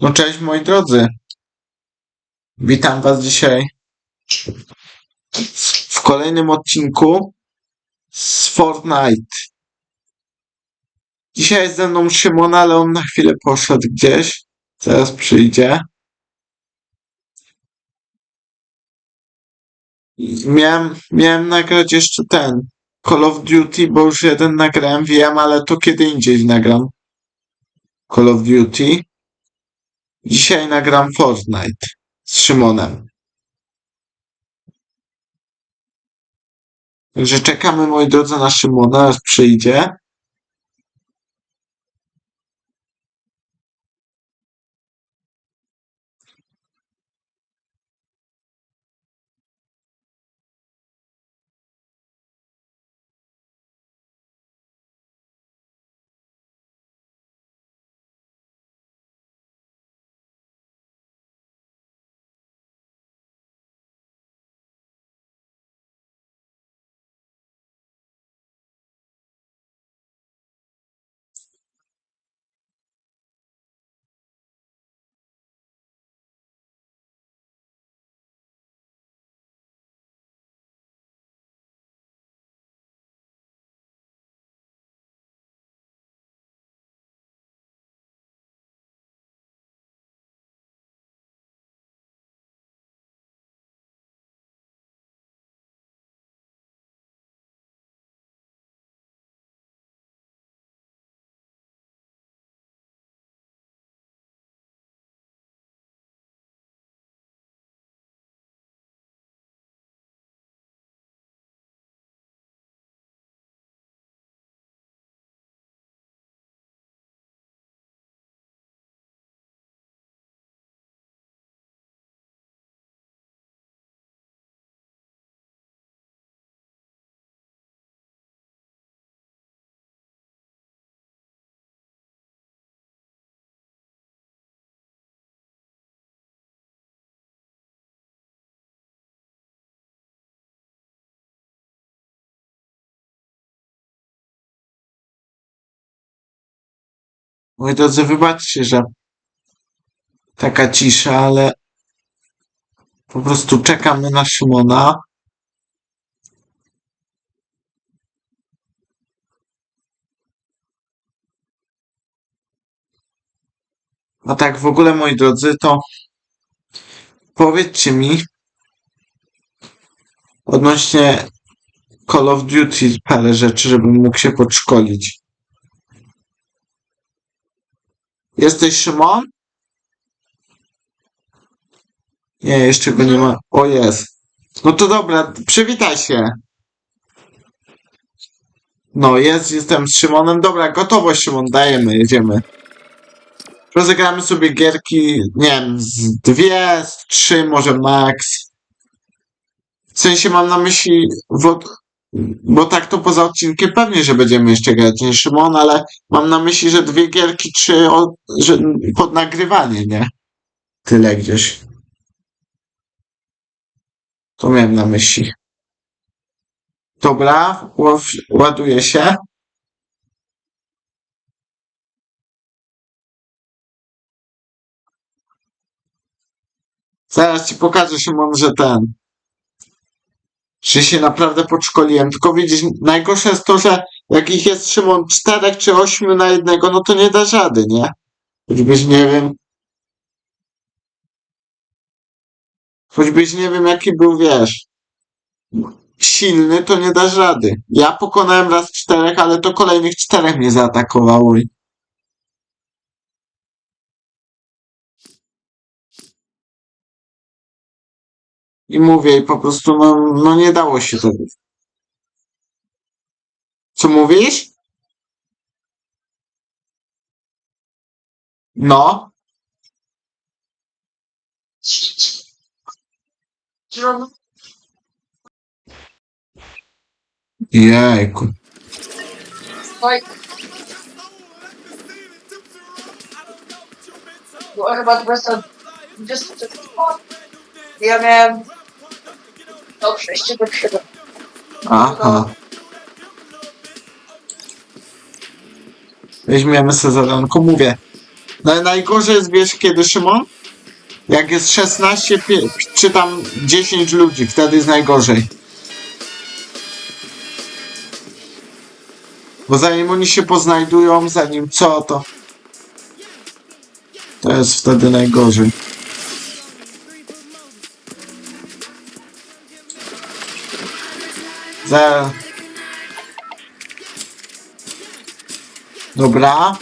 No cześć moi drodzy. Witam was dzisiaj w kolejnym odcinku z Fortnite. Dzisiaj jest ze mną Szymon, ale on na chwilę poszedł gdzieś. Zaraz przyjdzie. Miałem, miałem nagrać jeszcze ten Call of Duty, bo już jeden nagrałem, wiem, ale to kiedy indziej nagram. Call of Duty. Dzisiaj nagram Fortnite z Szymonem. Także czekamy, moi drodzy, na Szymona, aż przyjdzie. Moi drodzy, wybaczcie, że taka cisza, ale po prostu czekamy na Szymona. A tak w ogóle, moi drodzy, to powiedzcie mi odnośnie Call of Duty parę rzeczy, żebym mógł się podszkolić. Jesteś Szymon? Nie, jeszcze go nie ma. O jest. No to dobra, przywitaj się. No, jest, jestem z Szymonem. Dobra, gotowość Szymon, dajemy, jedziemy. Rozegramy sobie gierki, nie wiem, z dwie, z trzy, może max. W sensie mam na myśli, bo, bo tak to poza odcinkiem pewnie, że będziemy jeszcze grać, nie Szymon, ale mam na myśli, że dwie gierki, trzy, o, że pod nagrywanie, nie? Tyle gdzieś. To miałem na myśli. Dobra, ładuje się. Zaraz ci pokażę, Szymon, że ten. Że się naprawdę podszkoliłem. Tylko widzisz, najgorsze jest to, że jak ich jest Szymon czterech czy ośmiu na jednego, no to nie da rady, nie? Choćbyś nie wiem. Choćbyś nie wiem, jaki był, wiesz. Silny, to nie dasz rady. Ja pokonałem raz czterech, ale to kolejnych czterech mnie zaatakowało. I mówię, i po prostu, no, no nie dało się tego. Co mówisz? No. Jejku. Oj. Była chyba 20... 20... Ja miałem... No, przejście do 7. Aha. Weźmiemy sobie zadanko, mówię. No, najgorzej jest, wiesz, kiedy, Szymon? Jak jest 16, pie- czy tam 10 ludzi, wtedy jest najgorzej. Bo zanim oni się poznajdują, zanim co, to... To jest wtedy najgorzej. Za... Dobra.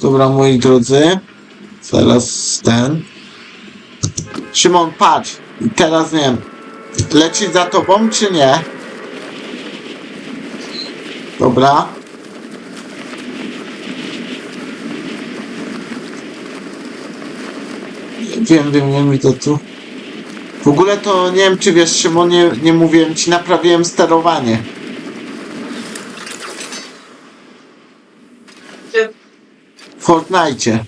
Dobra, moi drodzy. Zaraz ten. Szymon, patrz. Teraz nie wiem. Leci za tobą, czy nie? Dobra. Wiem, wiem, wiem, to tu. W ogóle to nie wiem, czy wiesz, Szymon, nie, mówiłem ci, naprawiłem sterowanie. Ty, W Fortnite.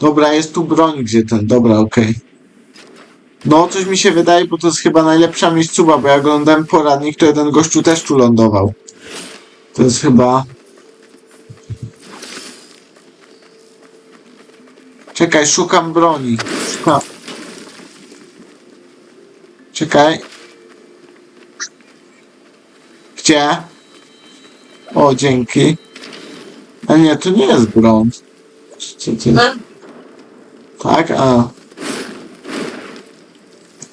Dobra, jest tu broń, gdzie ten. Dobra, okej. No, coś mi się wydaje, bo to jest chyba najlepsza miejscowa, bo jak oglądałem poradnik, to jeden gościu też tu lądował. To jest chyba... Czekaj, szukam broni. Szukam. Czekaj. Gdzie? O, dzięki. A nie, to nie jest brąz. Co ty? Tak? A.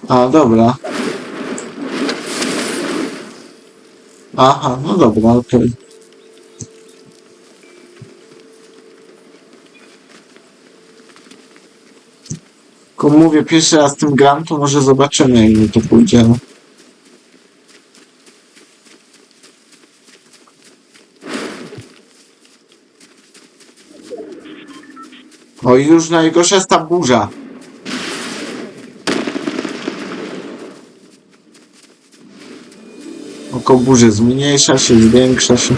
A, dobra. Aha, no dobra, okej. Tylko mówię, pierwszy raz tym gram, to może zobaczymy, jak to pójdzie. O, i już najgorsza jest ta burza. Oko burzy zmniejsza się, zwiększa się.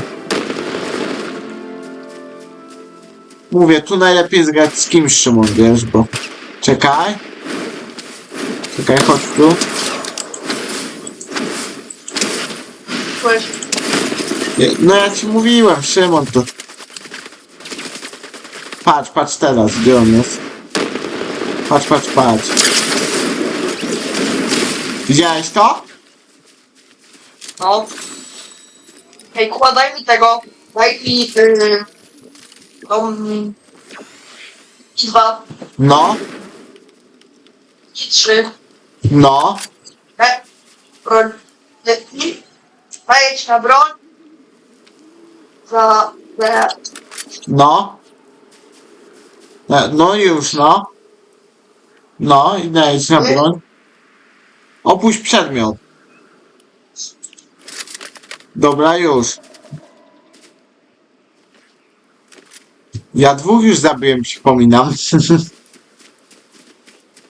Mówię, tu najlepiej zgrać z kimś, Szymon, wiesz, bo... Czekaj. Czekaj, chodź tu. No ja ci mówiłem, Szymon, to... Patrz, patrz teraz, gdzie on jest. Patrz, patrz, patrz. Widziałeś to? No. Hej, Kuba, daj mi tego. Daj mi, yy, tą, ci dwa, No, ci trzy. no. E, broń. Zetnij. Wejdź na broń. Za... za No. E, No już, no. No i najedź na broń. Opuść przedmiot. Dobra, już. Ja dwóch już zabiłem, przypominam.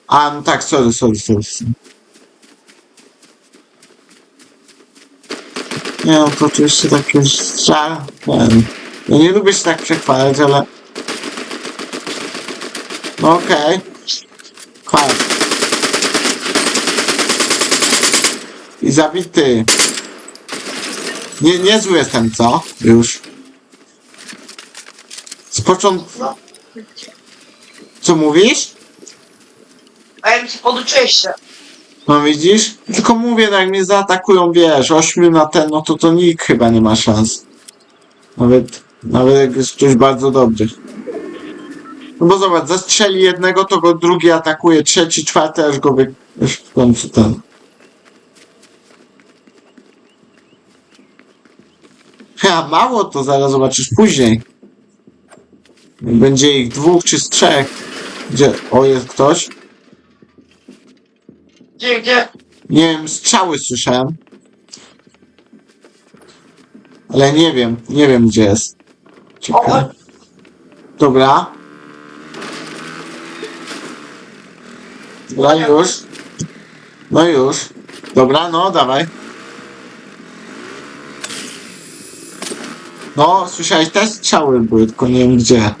A, no tak, sorry, sorry, sorry. Nie no, to jeszcze takie. Ten. Ja nie lubię się tak przechwalać, ale... No okej. Okay. I zabity. Nie, niezły jestem, co? Już. Z początku... Co mówisz? A ja mi się poduczyłeś się. No widzisz? Tylko mówię, no jak mnie zaatakują, wiesz, ośmiu na ten, no to to nikt chyba nie ma szans. Nawet, nawet jak jest ktoś bardzo dobry. No bo zobacz, zastrzeli jednego, to go drugi atakuje, trzeci, czwarty, aż go wy... aż w końcu ten. Ha, mało to zaraz zobaczysz później. Będzie ich dwóch czy z trzech. Gdzie? O, jest ktoś? Gdzie, gdzie? Nie wiem, strzały słyszałem. Ale nie wiem, nie wiem gdzie jest. Czekaj. Dobra. Dobra, już. No już. Dobra, no dawaj. No, słyszałeś, te strzały były, tylko nie wiem gdzie.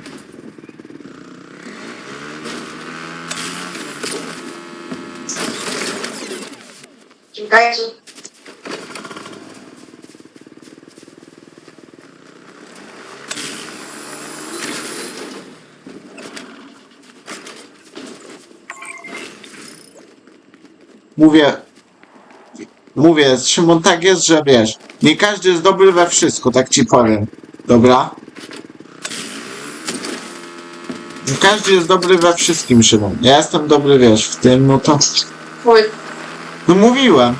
Czekajcie. Mówię, mówię, Szymon, tak jest, że wiesz, nie każdy jest dobry we wszystko, tak ci powiem. Dobra? Nie każdy jest dobry we wszystkim, Szymon. Ja jestem dobry, wiesz, w tym, no to... No mówiłem.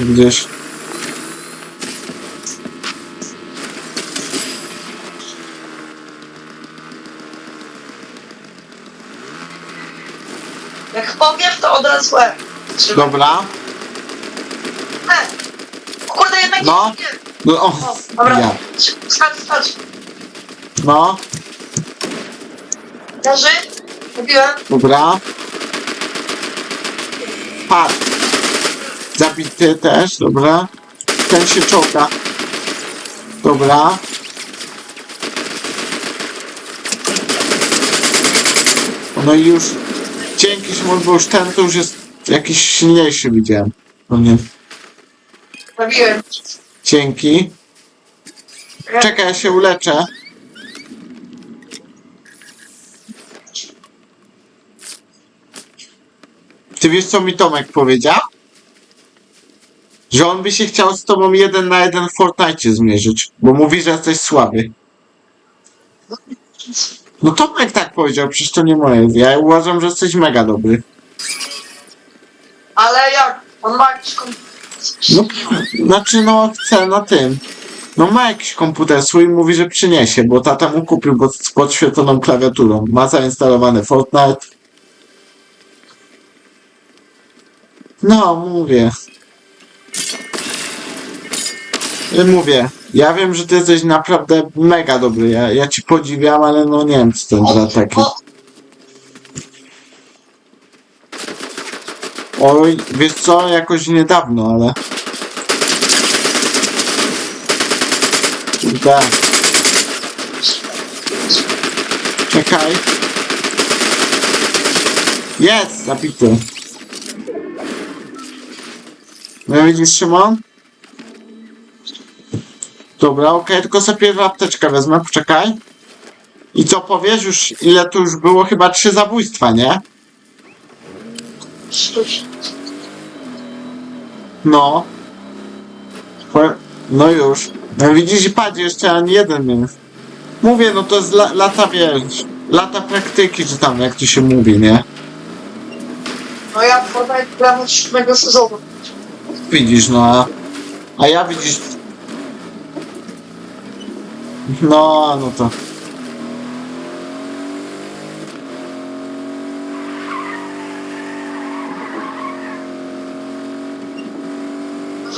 Gdzieś. Jak powiesz, to od razu łeb. Trzymaj. Dobra. E! No. nie. No, o, O, dobra. ja. Skacz, skacz. No, Leży. Mówiłem. dobra. Padł. Zabity też, dobra. Ten się czołga. Dobra. No i już dzięki bo już ten to już jest jakiś silniejszy widziałem. No nie. Dzięki. Czekaj, ja się uleczę. Ty wiesz, co mi Tomek powiedział? Że on by się chciał z tobą jeden na jeden w Fortnite zmierzyć, bo mówi, że jesteś słaby. No Tomek tak powiedział, przecież to nie moje. Ja uważam, że jesteś mega dobry. Ale jak? On ma jakiś kom... No, znaczy no chce na tym. No ma jakiś komputer swój i mówi, że przyniesie, bo tata mu kupił pod, z podświetloną klawiaturą. Ma zainstalowany Fortnite. No, mówię. Mówię, ja wiem, że ty jesteś naprawdę mega dobry. Ja, ja ci podziwiam, ale no nie wiem, co za taki. Oj, wiesz co, jakoś niedawno, ale... Kurde. Czekaj. Jest, zabity. No widzisz, Szymon? Dobra, okej, tylko sobie pierwszą apteczkę wezmę, poczekaj. I co powiesz już, ile tu już było? Chyba trzy zabójstwa, nie? No. No już. No widzisz, i patrz, jeszcze ani jeden jest. Mówię, no to jest la, lata, wiesz, lata praktyki, czy tam, jak to się mówi, nie? No ja Fortnite gram od siódmego sezonu. Widzisz, no a, a ja widzisz... No, no to...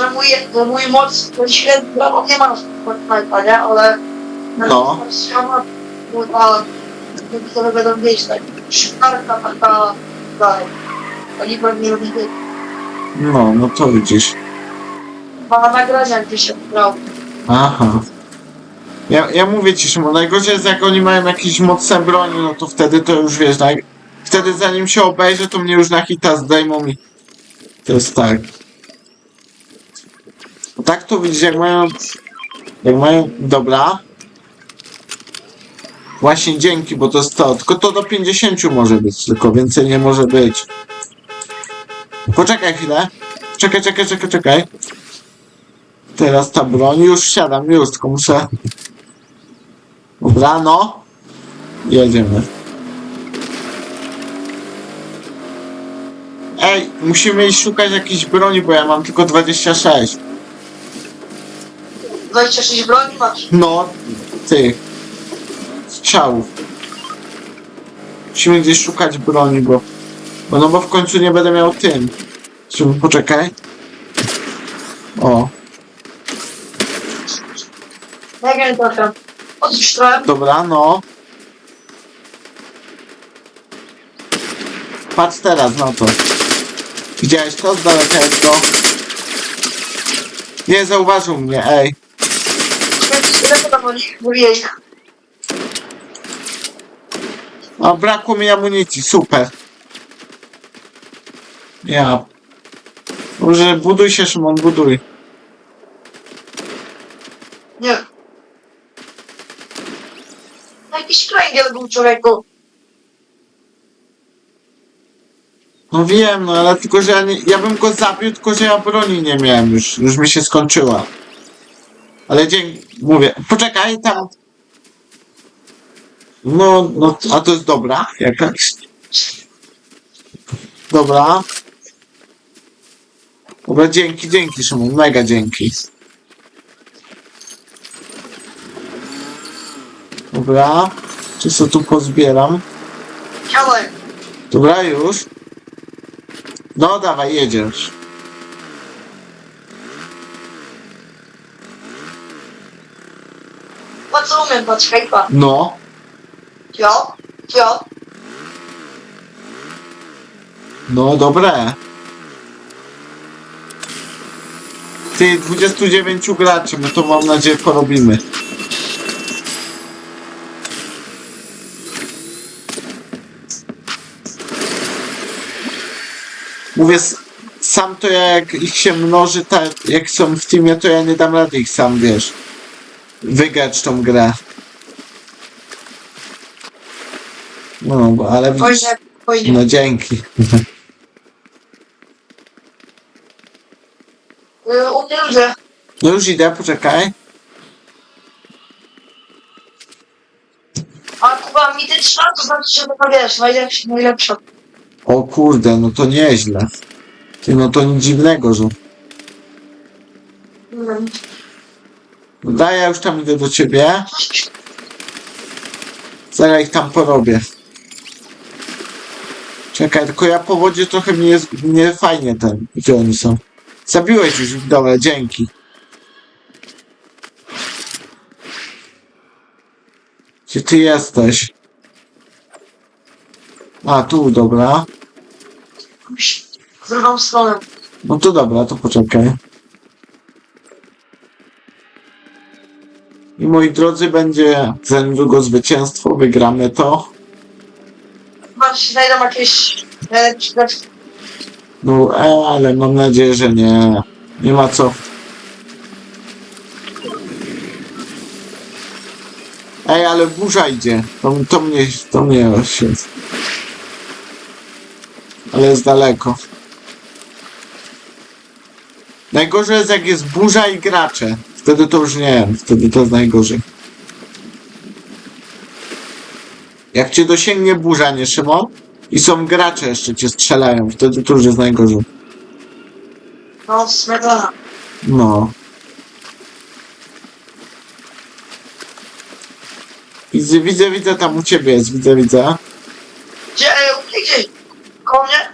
Że mój, że mój moc, ten średni prawo nie ma Fortnite'a, nie? Ale... No. Ściana, kurwa, to będą wiedzieć, tak. Szparka taka, dalej. Oni pewnie robią No, no to widzisz. Chyba nagrania gdzieś się brał. Aha. Ja, ja mówię ci, Szymon, najgorzej jest jak oni mają jakieś mocne broni, no to wtedy to już wiesz, naj... wtedy zanim się obejrzę, to mnie już na hita zdejmą i to jest tak. Tak to widzisz, jak mają, jak mają, dobra. Właśnie dzięki, bo to jest to, tylko to do 50 może być, tylko więcej nie może być. Poczekaj chwilę. Czekaj, czekaj, czekaj, czekaj. Teraz ta broń, już siadam, już, tylko muszę... Dobra, no. Jedziemy. Ej, musimy iść szukać jakiejś broni, bo ja mam tylko 26. 26 broni masz. No, tych. Strzałów. Musimy gdzieś szukać broni, bo... bo no bo w końcu nie będę miał tym. Czym, poczekaj. O, nie trafiam. Odpuść trochę. dobra, no. Patrz teraz na to. Widziałeś to z daleka jest to? Nie zauważył mnie, ej. Nich, mówię ich. A brakło mi amunicji, super. Ja. Może buduj się, Szymon, buduj. Nie. No jakiś kręgiel był człowieku. No wiem, no ale tylko, że ja, nie, ja bym go zabił, tylko że ja broni nie miałem już. Już mi się skończyła. Ale dzięki, mówię, poczekaj, tam. No, no, a to jest dobra, jakaś. Dobra. Dobra, dzięki, dzięki, Szymon, mega dzięki. Dobra, czy co tu pozbieram? Chciałem. Dobra, już. No, dawaj, jedziesz. Po co umiem, poczekaj, pa. No. Jo, jo. No, dobre. Ty, 29 graczy, my to mam nadzieję porobimy. Mówię, sam to ja, jak ich się mnoży, tak jak są w teamie, to ja nie dam rady ich sam, wiesz, wygrać tą grę. No, bo- ale Pójdzie, pójdzie. no dzięki. Y, Umiem, że No już idę, poczekaj. a Kuba mityczna, to znaczy, że to wiesz, najlepsza, najlepsza. O kurde, no to nieźle. Ty, no to nic dziwnego, że... Mm. Daj, ja już tam idę do ciebie. Zaraz ich tam porobię. Czekaj, tylko ja po wodzie trochę mnie jest, nie fajnie ten, gdzie oni są. Zabiłeś już, dobra, dzięki. Gdzie ty jesteś? A, tu, dobra. W drugą stronę. No to dobra, to poczekaj. Moi drodzy, będzie za niedługo zwycięstwo, wygramy to. Chyba się znajdą jakieś najlepsze rzeczy. No, e, ale mam nadzieję, że nie. Nie ma co. Ej, ale burza idzie. To, to mnie, to mnie. Ale jest daleko. Najgorzej jest jak jest burza i gracze. Wtedy to już nie wiem. Wtedy to jest najgorzej. Jak cię dosięgnie burza, nie Szymon? I są gracze jeszcze cię strzelają. Wtedy to już jest najgorzej. No, smetana. No. Widzę, widzę, widzę tam u ciebie jest, widzę, widzę. Gdzie, gdzie, gdzie? Koło mnie?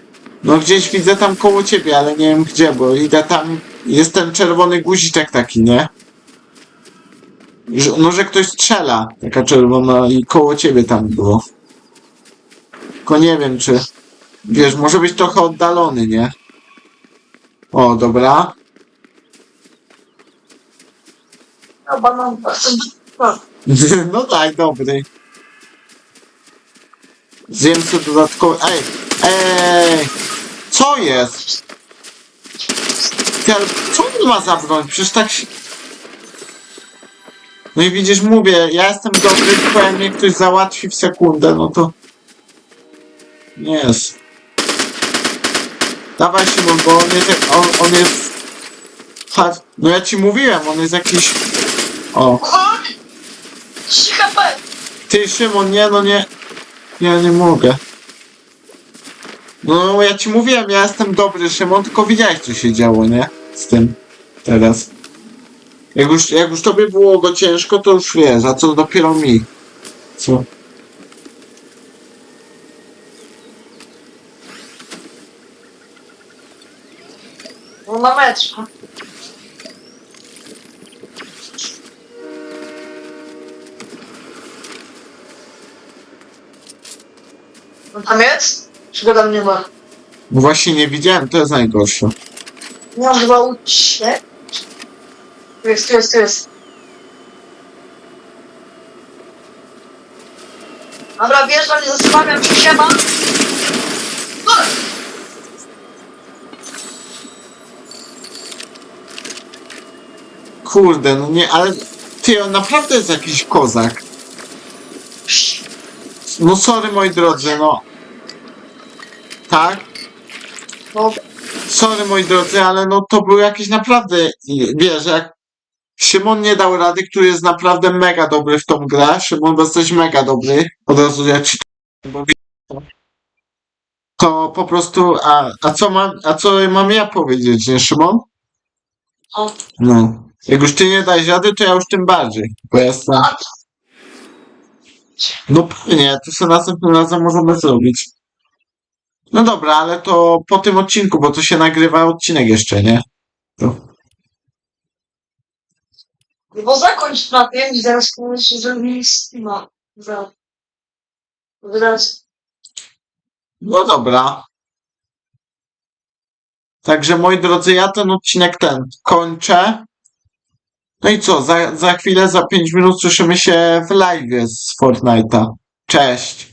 No gdzieś widzę tam koło ciebie, ale nie wiem gdzie, bo idę tam, jest ten czerwony guziczek taki, nie? Że, no, że ktoś strzela, taka czerwona i koło ciebie tam było. Tylko nie wiem, czy, wiesz, może być trochę oddalony, nie? O, dobra. No, banan. No. No tak, dobry. Zjem sobie dodatkowy... Ej, ej! Co jest? Ty, ale co on ma za broń? Przecież tak się... No i widzisz, mówię, ja jestem dobry, tylko jak mnie ktoś załatwi w sekundę, no to... Nie jest. Dawaj Szymon, bo on jest... On, on jest... No ja ci mówiłem, on jest jakiś... O. Chodź! 3 HP! Ty Szymon, nie no nie. Ja nie mogę. No ja ci mówiłem, ja jestem dobry Szymon, tylko widziałeś co się działo, nie? Z tym teraz. Jak już, jak już tobie było go ciężko, to już wiesz, a co dopiero mi. Co? No na mecz. No tam jest? Czy go tam nie ma? No właśnie nie widziałem, to jest najgorsze. Nie mam chyba uciec. Jest, jest, jest. Dobra, wjeżdżam, nie zastanawiam się, siema. Kurde, no nie, ale ty, on naprawdę jest jakiś kozak. No sorry, moi drodzy, no. Tak? No, Sorry, moi drodzy, ale no to był jakiś naprawdę, wiesz, jak Szymon nie dał rady, który jest naprawdę mega dobry w tą grę. Szymon, bo jesteś mega dobry. Od razu ja ci to to po prostu, a, a co mam, a co mam ja powiedzieć, nie Szymon? no. Jak już ty nie dajesz rady, to ja już tym bardziej. Bo ja jestem... No pewnie, to sobie następnym razem możemy zrobić. No dobra, ale to po tym odcinku, bo to się nagrywa odcinek jeszcze, nie? To. Bo zakończ na tym i zaraz komuś się zrobili Steama. Za. Zaraz. No dobra. Także moi drodzy, ja ten odcinek ten kończę. No i co, za, za chwilę, za 5 minut słyszymy się w live z Fortnite'a. Cześć.